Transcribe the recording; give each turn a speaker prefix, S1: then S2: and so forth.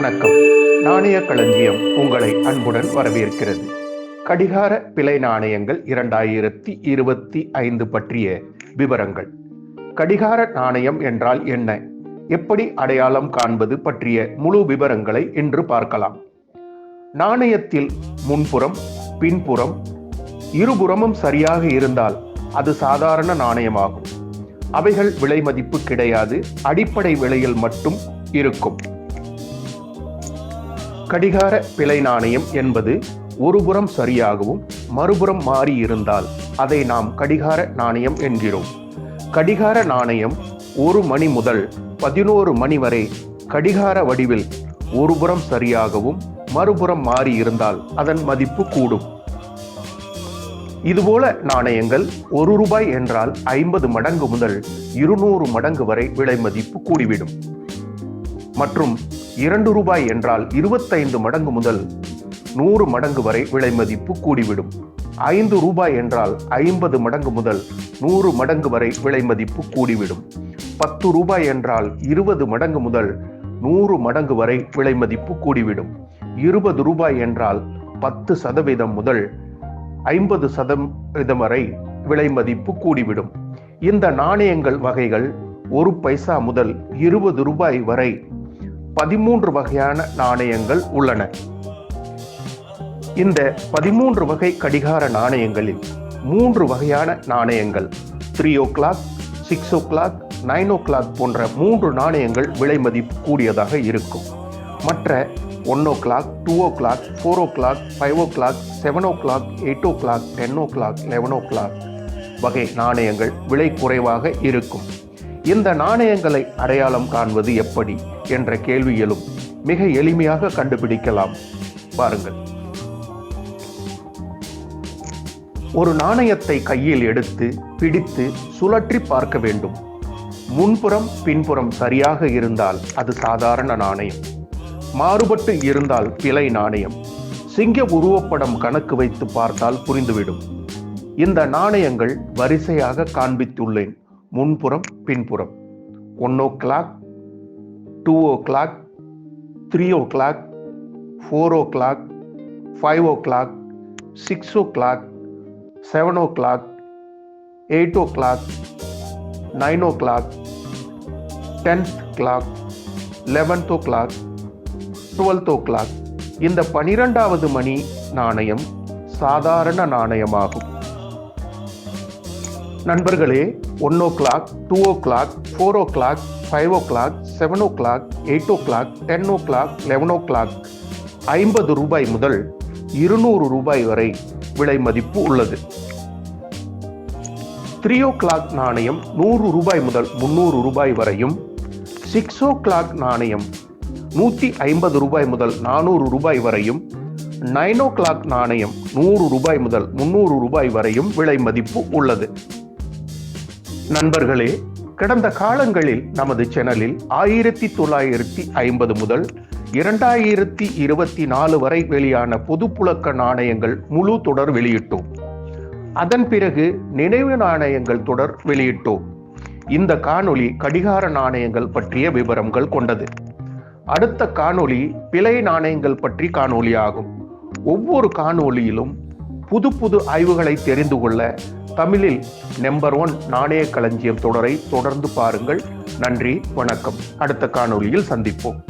S1: வணக்கம். நாணய களஞ்சியம் உங்களை அன்புடன் வரவேற்கிறது. கடிகார பிழை நாணயங்கள் இரண்டாயிரத்தி இருபத்தி ஐந்து பற்றிய விவரங்கள். கடிகார நாணயம் என்றால் என்ன? எப்படி அடையாளம் காண்பது பற்றிய முழு விவரங்களை இன்று பார்க்கலாம். நாணயத்தில் முன்புறம் பின்புறம் இருபுறமும் சரியாக இருந்தால் அது சாதாரண நாணயமாகும். அவைகள் விலை மதிப்பு கிடையாது அடிப்படை விலையில் மட்டும் இருக்கும். கடிகார பிழை நாணயம் என்பது ஒருபுறம் சரியாகவும் மறுபுறம் மாறி இருந்தால் அதை நாம் கடிகார நாணயம் என்கிறோம். கடிகார நாணயம் ஒரு மணி முதல் பதினோரு மணி வரை கடிகார வடிவில் ஒருபுறம் சரியாகவும் மறுபுறம் மாறி இருந்தால் அதன் மதிப்பு கூடும். இதுபோல நாணயங்கள் ஒரு ரூபாய் என்றால் ஐம்பது மடங்கு முதல் இருநூறு மடங்கு வரை விலை மதிப்பு கூடிவிடும். மற்றும் இரண்டு ரூபாய் என்றால் இருபத்தைந்து மடங்கு முதல் நூறு மடங்கு வரை விலை மதிப்பு கூடிவிடும். ஐந்து ரூபாய் என்றால் ஐம்பது மடங்கு முதல் நூறு மடங்கு வரை விலை மதிப்பு கூடிவிடும். பத்து ரூபாய் என்றால் இருபது மடங்கு முதல் நூறு மடங்கு வரை விலை மதிப்பு கூடிவிடும். இருபது ரூபாய் என்றால் பத்து சதவீதம் முதல் ஐம்பது சதவீதம் வரை விலை மதிப்பு கூடிவிடும். இந்த நாணயங்கள் வகைகள் ஒரு பைசா முதல் இருபது ரூபாய் வரை பதிமூன்று வகையான நாணயங்கள் உள்ளன. இந்த பதிமூன்று வகை கடிகார நாணயங்களில் மூன்று வகையான நாணயங்கள் three o'clock six o'clock nine o'clock போன்ற மூன்று நாணயங்கள் விலை மதிப்பு கூடியதாக இருக்கும். மற்ற one o'clock two o'clock four o'clock five o'clock seven o'clock eight o'clock ten o'clock eleven o'clock வகை நாணயங்கள் விலை குறைவாக இருக்கும். இந்த நாணயங்களை அடையாளம் காண்பது எப்படி? என்ற கேள்வி எழும் மிக எளிமையாக கண்டுபிடிக்கலாம். பாருங்கள். ஒரு நாணயத்தை கையில் எடுத்து பிடித்து சுழற்றி பார்க்க வேண்டும். முன்புறம் பின்புறம் சரியாக இருந்தால் அது சாதாரண நாணயம். மாறுபட்டு இருந்தால் பிழை நாணயம். சிங்க உருவப்படம் கணக்கு வைத்து பார்த்தால் புரிந்துவிடும். இந்த நாணயங்கள் வரிசையாக காண்பித்துள்ளேன். முன்புறம் பின்புறம். One o'clock two o'clock three o'clock four o'clock five o'clock six o'clock seven o'clock eight o'clock nine o'clock tenth clock eleventh o'clock twelfth o'clock இந்த பனிரெண்டாவது மணி நாணயம் சாதாரண நாணயமாகும். நண்பர்களே one o'clock two o'clock four o'clock five o'clock seven o'clock eight o'clock ten o'clock eleven o'clock ஐம்பது ரூபாய் முதல் இருநூறு ரூபாய் வரை விலை மதிப்பு உள்ளது. த்ரீ ஓ கிளாக் நாணயம் நூறு ரூபாய் முதல் முன்னூறு ரூபாய் வரையும் சிக்ஸ் ஓ கிளாக் நாணயம் நூற்றி ஐம்பது ரூபாய் முதல் நானூறு ரூபாய் வரையும் நைன் ஓ கிளாக் நாணயம் நூறு ரூபாய் முதல் முந்நூறு ரூபாய் வரையும் விலை மதிப்பு உள்ளது. நண்பர்களே கடந்த காலங்களில் நமது சேனலில் ஆயிரத்தி தொள்ளாயிரத்தி ஐம்பது முதல் இரண்டாயிரத்தி இருபத்தி நாலு வரை வெளியான பொதுப்புழக்க நாணயங்கள் முழு தொடர் வெளியிட்டோம். அதன் பிறகு நினைவு நாணயங்கள் தொடர் வெளியிட்டோம். இந்த காணொளி கடிகார நாணயங்கள் பற்றிய விவரங்கள் கொண்டது. அடுத்த காணொளி பிழை நாணயங்கள் பற்றி காணொளி ஆகும் ஒவ்வொரு காணொளியிலும் புது புது ஆய்வுகளை தெரிந்து கொள்ள தமிழில் நம்பர் ஒன் நாணய களஞ்சியம் தொடரை தொடர்ந்து பாருங்கள். நன்றி வணக்கம். அடுத்த காணொளியில் சந்திப்போம்.